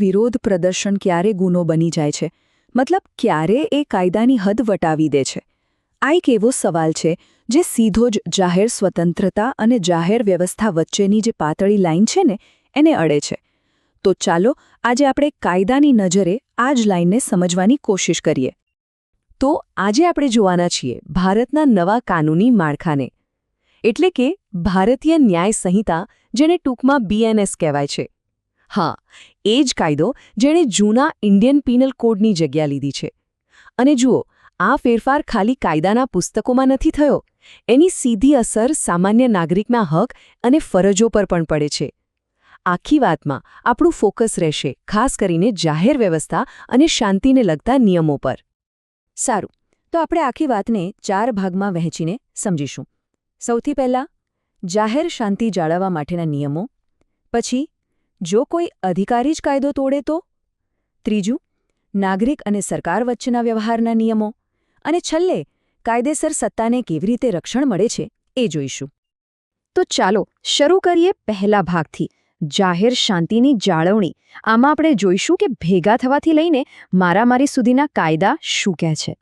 વિરોધ પ્રદર્શન ક્યારે ગુનો બની જાય છે? મતલબ, ક્યારે એ કાયદાની હદ વટાવી દે છે? આ એક એવો સવાલ છે, જે સીધો જ જાહેર સ્વતંત્રતા અને જાહેર વ્યવસ્થા વચ્ચેની જે પાતળી લાઈન છે ને, એને અડે છે. તો ચાલો, આજે આપણે કાયદાની નજરે આ જ લાઇનને સમજવાની કોશિશ કરીએ. તો આજે આપણે જોવાના છીએ ભારતના નવા કાનૂની માળખાને. એટલે કે ભારતીય ન્યાય સંહિતા, જેને ટૂંકમાં બીએનએસ કહેવાય છે. હા, એ જ કાયદો જેણે જૂના ઇન્ડિયન પીનલ કોડની જગ્યા લીધી છે. અને જુઓ, આ ફેરફાર ખાલી કાયદાના પુસ્તકોમાં નથી થયો. એની સીધી અસર સામાન્ય નાગરિકના હક અને ફરજો પર પણ પડે છે. આખી વાતમાં આપણું ફોકસ રહેશે ખાસ કરીને જાહેર વ્યવસ્થા અને શાંતિને લગતા નિયમો પર. સારું, તો આપણે આખી વાતને ચાર ભાગમાં વહેંચીને સમજીશું. સૌથી પહેલાં, જાહેર શાંતિ જાળવવા માટેના નિયમો, પછી જો કોઈ અધિકારી જ કાયદો તોડે તો? ત્રીજું, નાગરિક અને સરકાર વચ્ચેના વ્યવહારના નિયમો. અને છેલ્લે, કાયદેસર સત્તાને કેવી રીતે રક્ષણ મળે છે એ જોઈશું. તો ચાલો, શરૂ કરીએ પહેલા ભાગથી. જાહેર શાંતિની જાળવણી. આમાં આપણે જોઈશું કે ભેગા થવાથી લઈને મારામારી સુધીના કાયદા શું કહે છે.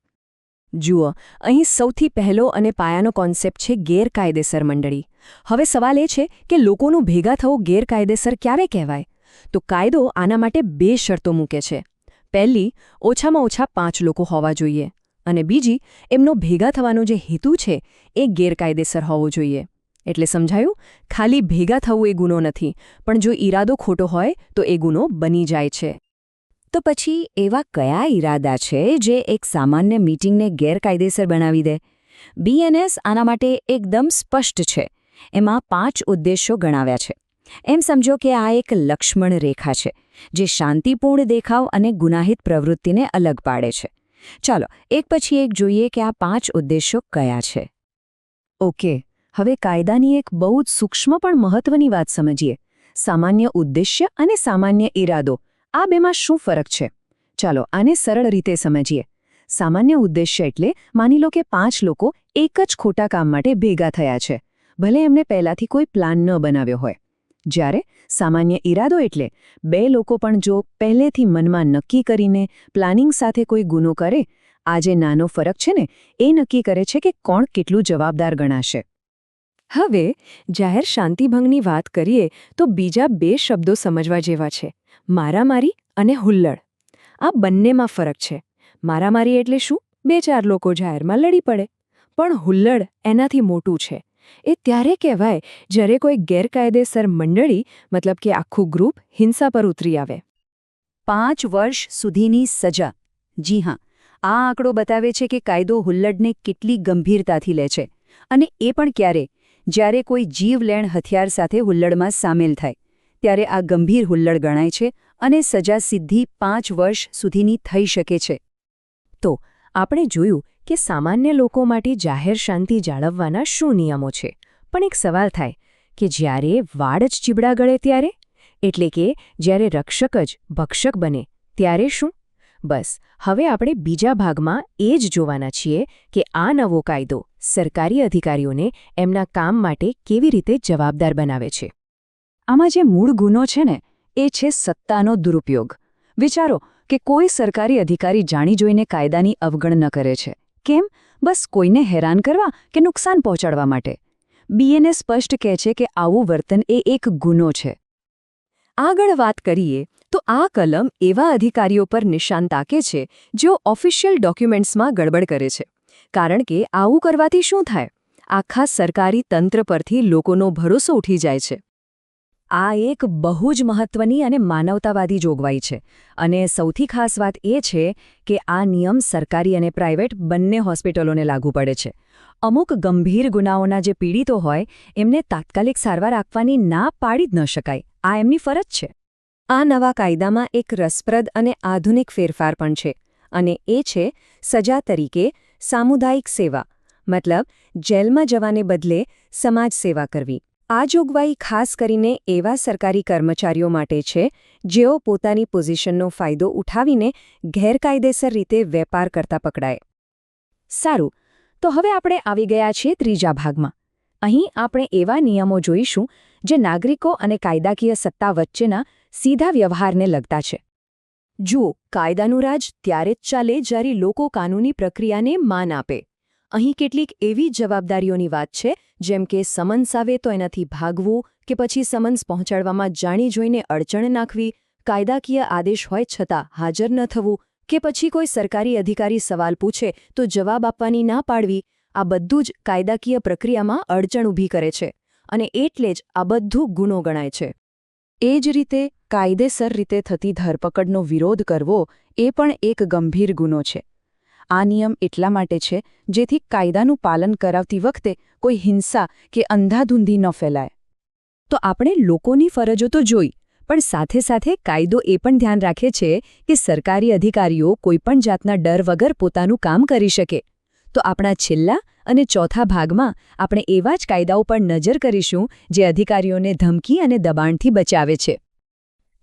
જુઓ, અહીં સૌથી પહેલો અને પાયાનો કોન્સેપ્ટ છે ગેરકાયદેસર મંડળી. હવે સવાલ એ છે કે લોકોનું ભેગા થવું ગેરકાયદેસર ક્યારે કહેવાય? તો કાયદો આના માટે બે શરતો મૂકે છે. પહેલી, ઓછામાં ઓછા પાંચ લોકો હોવા જોઈએ અને બીજી, એમનો ભેગા થવાનો જે હેતુ છે એ ગેરકાયદેસર હોવો જોઈએ. એટલે સમજાયું? ખાલી ભેગા થવું એ ગુનો નથી, પણ જો ઈરાદો ખોટો હોય તો એ ગુનો બની જાય છે. તો પછી એવા કયા ઈરાદા છે જે એક સામાન્ય મીટિંગને ગેરકાયદેસર બનાવી દે? બીએનએસ આના માટે એકદમ સ્પષ્ટ છે. એમાં પાંચ ઉદ્દેશો ગણાવ્યા છે. એમ સમજો કે આ એક લક્ષ્મણ રેખા છે, જે શાંતિપૂર્ણ દેખાવ અને ગુનાહિત પ્રવૃત્તિને અલગ પાડે છે. ચાલો, એક પછી એક જોઈએ કે આ પાંચ ઉદ્દેશો કયા છે. ઓકે, હવે કાયદાની એક બહુ જ સૂક્ષ્મ પણ મહત્વની વાત સમજીએ. સામાન્ય ઉદ્દેશ્ય અને સામાન્ય ઈરાદો, આ બેમાં શું ફરક છે? ચાલો, આને સરળ રીતે સમજીએ. સામાન્ય ઉદ્દેશ્ય એટલે માની લો કે પાંચ લોકો એક જ ખોટા કામ માટે ભેગા થયા છે. ભલે એમને પહેલાંથી કોઈ પ્લાન ન બનાવ્યો હોય. જ્યારે સામાન્ય ઈરાદો એટલે બે લોકો પણ જો પહેલેથી મનમાં નક્કી કરીને પ્લાનિંગ સાથે કોઈ ગુનો કરે આ જે નાનો ફરક છે ને, એ નક્કી કરે છે કે કોણ કેટલું જવાબદાર ગણાશે. હવે, જાહેર શાંતિભંગની વાત કરીએ તો બીજા બે શબ્દો સમજવા જેવા છે. મારામારી અને હુલ્લડ. આ બંનેમાં ફરક છે. મારામારી એટલે શું? બે ચાર લોકો જાહેરમાં લડી પડે. પણ હુલ્લડ એનાથી મોટું છે. એ ત્યારે કહેવાય જ્યારે કોઈ ગેરકાયદેસર મંડળી, મતલબ કે આખું ગ્રુપ, હિંસા પર ઉતરી આવે. પાંચ વર્ષ સુધીની સજા. જી હા, આ આંકડો બતાવે છે કે કાયદો હુલ્લડને કેટલી ગંભીરતાથી લે છે અને એ પણ ક્યારે? જ્યારે કોઈ જીવલેણ હથિયાર સાથે હુલ્લડમાં સામેલ થાય, ત્યારે આ ગંભીર હુલ્લડ ગણાય છે અને સજા સીધી પાંચ વર્ષ સુધીની થઈ શકે છે. તો, આપણે જોયું કે સામાન્ય લોકો માટે જાહેર શાંતિ જાળવવાના શું નિયમો છે? પણ એક સવાલ થાય, કે જ્યારે વાડ જ ચીબડા ગળે ત્યારે? એટલે કે જ્યારે રક્ષક જ ભક્ષક બને, ત્યારે શું? બસ, હવે આપણે બીજા ભાગમાં એ જ જોવાના છીએ કે આ નવો કાયદો સરકારી અધિકારીઓને એમના કામ માટે કેવી રીતે જવાબદાર બનાવે છે. આમાં જે મૂળ ગુનો છે ને, એ છે સત્તાનો દુરુપયોગ. વિચારો કે કોઈ સરકારી અધિકારી જાણી જોઈને કાયદાની અવગણના કરે છે. કેમ? બસ કોઈને હેરાન કરવા કે નુકસાન પહોંચાડવા માટે. બીએનએ સ્પષ્ટ કહે છે કે આવું વર્તન એ એક ગુનો છે. આગળ વાત કરીએ તો આ કલમ એવા અધિકારીઓ પર નિશાન તાકે છે જેઓ ઓફિશિયલ ડોક્યુમેન્ટ્સમાં ગડબડ કરે છે. કારણ કે આવું કરવાથી શું થાય? આખા સરકારી તંત્ર પરથી લોકોનો ભરોસો ઉઠી જાય છે. આ એક બહુ જ મહત્વની અને માનવતાવાદી જોગવાઈ છે. અને સૌથી ખાસ વાત એ છે કે આ નિયમ સરકારી અને પ્રાઇવેટ બંને હોસ્પિટલોને લાગુ પડે છે. અમુક ગંભીર ગુનાઓના જે પીડિતો હોય, એમને તાત્કાલિક સારવાર આપવાની ના પાડી જ ન શકાય. આ એમની ફરજ છે. આ નવા કાયદામાં એક રસપ્રદ અને આધુનિક ફેરફાર પણ છે. અને એ છે સજા તરીકે સામુદાયિક સેવા, મતલબ જેલમાં જવાને બદલે સમાજ સેવા કરવી. આ જોગવાઈ ખાસ કરીને એવા સરકારી કર્મચારીઓ માટે છે, જેઓ પોતાની પોઝિશનનો ફાયદો ઉઠાવીને ગેરકાયદેસર રીતે વેપાર કરતા પકડાય. સારું, તો હવે આપણે આવી ગયા છીએ ત્રીજા ભાગમાં. અહીં આપણે એવા નિયમો જોઈશું, જે નાગરિકો અને કાયદાકીય સત્તા વચ્ચેના સીધા વ્યવહારને લગતા છે. જુઓ કાયદાનું રાજ ત્યારે જ ચાલે જ્યારે લોકો કાનૂની પ્રક્રિયાને માન આપે. અહીં કેટલીક એવી જવાબદારીઓની વાત છે, જેમ કે સમન્સ આવે તો એનાથી ભાગવું કે પછી સમન્સ પહોંચાડવામાં જાણી જોઈને અડચણ નાખવી, કાયદાકીય આદેશ હોય છતાં હાજર ન થવું કે પછી કોઈ સરકારી અધિકારી સવાલ પૂછે તો જવાબ આપવાની ના પાડવી, આ બધું જ કાયદાકીય પ્રક્રિયામાં અડચણ ઊભી કરે છે અને એટલે જ આ બધું ગુનો ગણાય છે. એ જ રીતે કાયદેસર રીતે થતી ધરપકડનો વિરોધ કરવો એ પણ એક ગંભીર ગુનો છે. આ નિયમ એટલા માટે છે, જેથી કાયદાનું પાલન કરાવતી વખતે કોઈ હિંસા કે અંધાધૂંધી ન ફેલાય. તો આપણે લોકોની ફરજો તો જોઈ, પણ સાથે સાથે કાયદો એ પણ ધ્યાન રાખે છે કે સરકારી અધિકારીઓ કોઈપણ જાતના ડર વગર પોતાનું કામ કરી શકે. તો આપણા છેલ્લા અને ચોથા ભાગમાં આપણે એવા જ કાયદાઓ પર નજર કરીશું, જે અધિકારીઓને ધમકી અને દબાણથી બચાવે છે.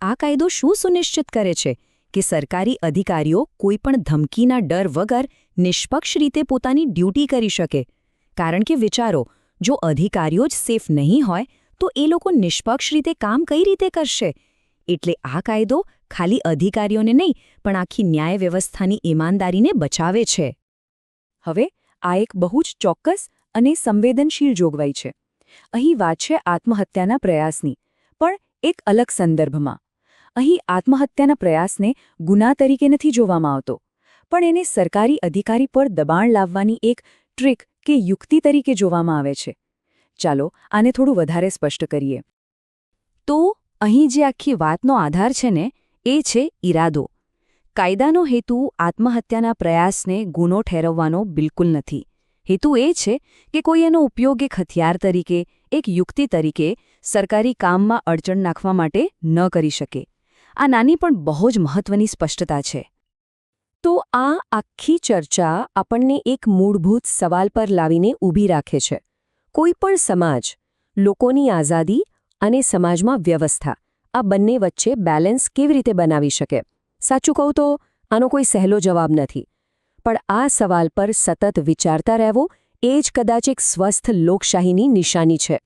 આ કાયદો શું સુનિશ્ચિત કરે છે? કે સરકારી અધિકારીઓ કોઈપણ ધમકીના ડર વગર નિષ્પક્ષ રીતે પોતાની ડ્યુટી કરી શકે. કારણ કે વિચારો, જો અધિકારીઓ જ સેફ નહીં હોય, તો એ લોકો નિષ્પક્ષ રીતે કામ કઈ રીતે કરશે? એટલે આ કાયદો ખાલી અધિકારીઓને નહીં, પણ આખી ન્યાય વ્યવસ્થાની ઈમાનદારીને બચાવે છે. હવે, આ એક બહુ જ ચોક્કસ અને સંવેદનશીલ જોગવાઈ છે. અહીં વાત છે આત્મહત્યાના પ્રયાસની. પણ એક અલગ સંદર્ભમાં. અહીં આત્મહત્યાના પ્રયાસને ગુના તરીકે નથી જોવામાં આવતો. પણ એને સરકારી અધિકારી પર દબાણ લાવવાની એક ટ્રીક કે યુક્તિ તરીકે જોવામાં આવે છે. ચાલો આને થોડું વધારે સ્પષ્ટ કરીએ. તો, અહીં જે આખી વાતનો આધાર છે ને, એ છે ઈરાદો. કાયદાનો હેતુ આત્મહત્યાના પ્રયાસને ગુનો ઠેરવવાનો બિલકુલ નથી. હેતુ એ છે કે કોઈ એનો ઉપયોગ એક હથિયાર તરીકે, એક યુક્તિ તરીકે સરકારી કામમાં અડચણ નાખવા માટે ન કરી શકે. આ નાની પણ બહુ જ મહત્વની સ્પષ્ટતા છે. તો આ આખી ચર્ચા આપણને એક મૂળભૂત સવાલ પર લાવીને ઊભી રાખે છે. કોઈ પણ સમાજ, લોકોની આઝાદી અને સમાજમાં વ્યવસ્થા, આ બંને વચ્ચે બેલેન્સ કેવી રીતે બનાવી શકે? સાચું કહું તો, આનો કોઈ સહેલો જવાબ નથી. પણ આ સવાલ પર સતત વિચારતા રહેવું એ જ કદાચ એક સ્વસ્થ લોકશાહીની નિશાની છે.